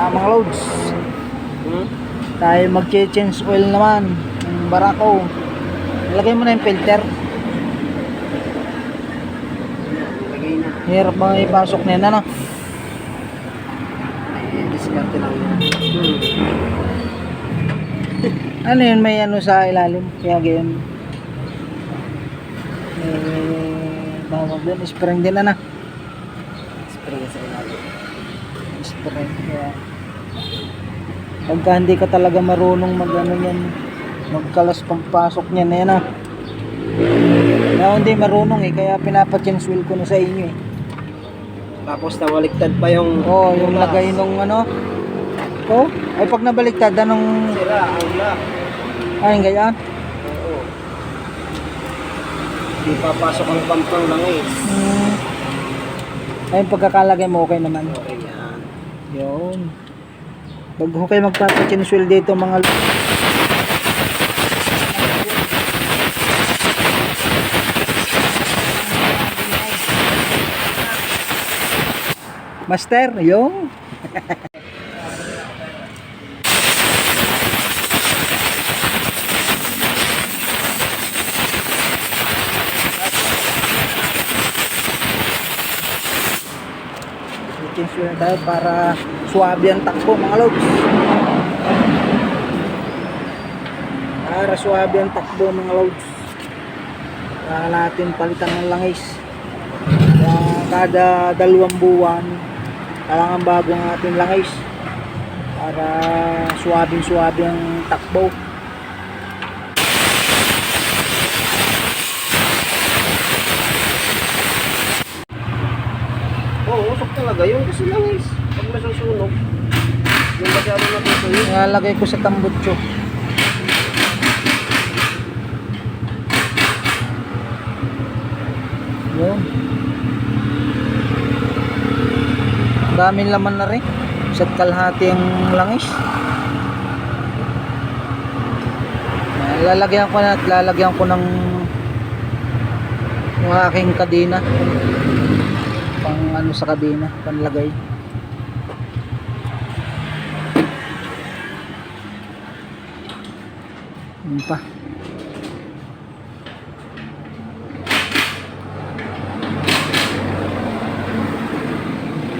Ah, mga loads. Hmm? Tayo mag-change oil naman. Ng barako. Ilagay mo na yung filter. Hirap ba ipasok na yan, ano? Lang yan. Hmm. Ano yun, may ano sa ilalim. Kaya ganyan. Eh, tawag doon, spring din na na. Spray sa ilalim. Spring, kaya. Pagka hindi ka talaga marunong mag ano yan, magkalas pagpasok niya na yan ah. Kaya hindi marunong eh, kaya pinapa-change wheel ko na sa inyo eh. Tapos nawaliktad pa yung... Oh, yung lagay nung ano. Oh, ay pag nabaliktad, anong, Sira, ang lock. ay ganyan. Oo. Di papasok ang pampang langis. Hmm. Ay, yung pagkakalagay mo, okay naman. Okay. Yun. Pag ho kayo magpapa-change wheel dito mga Master, yung change wheel tayo para suwabe ang takbo mga lods para suwabe ang takbo mga lods kaya natin palitan ng langis. Kaya kada dalawang buwan kailangan bago ang ating langis. Para suwabing suwabe ang takbo Oo, usok talaga yun kasi langis. Pag nasusunog, yung masyado natutuyo. Nilalagay ko sa tambutso. Yun. Daming laman na rin. Isa't kalahati ang langis. Lalagyan ko na at lalagyan ko ng yung aking kadena. Pang ano sa kadena, panlagay. Yun pa.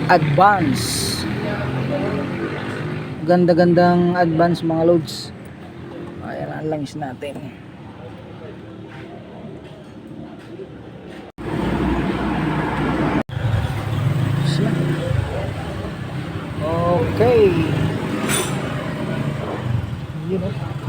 Advance. Ganda-gandang advance mga loads. Ayan ang langis natin. you know?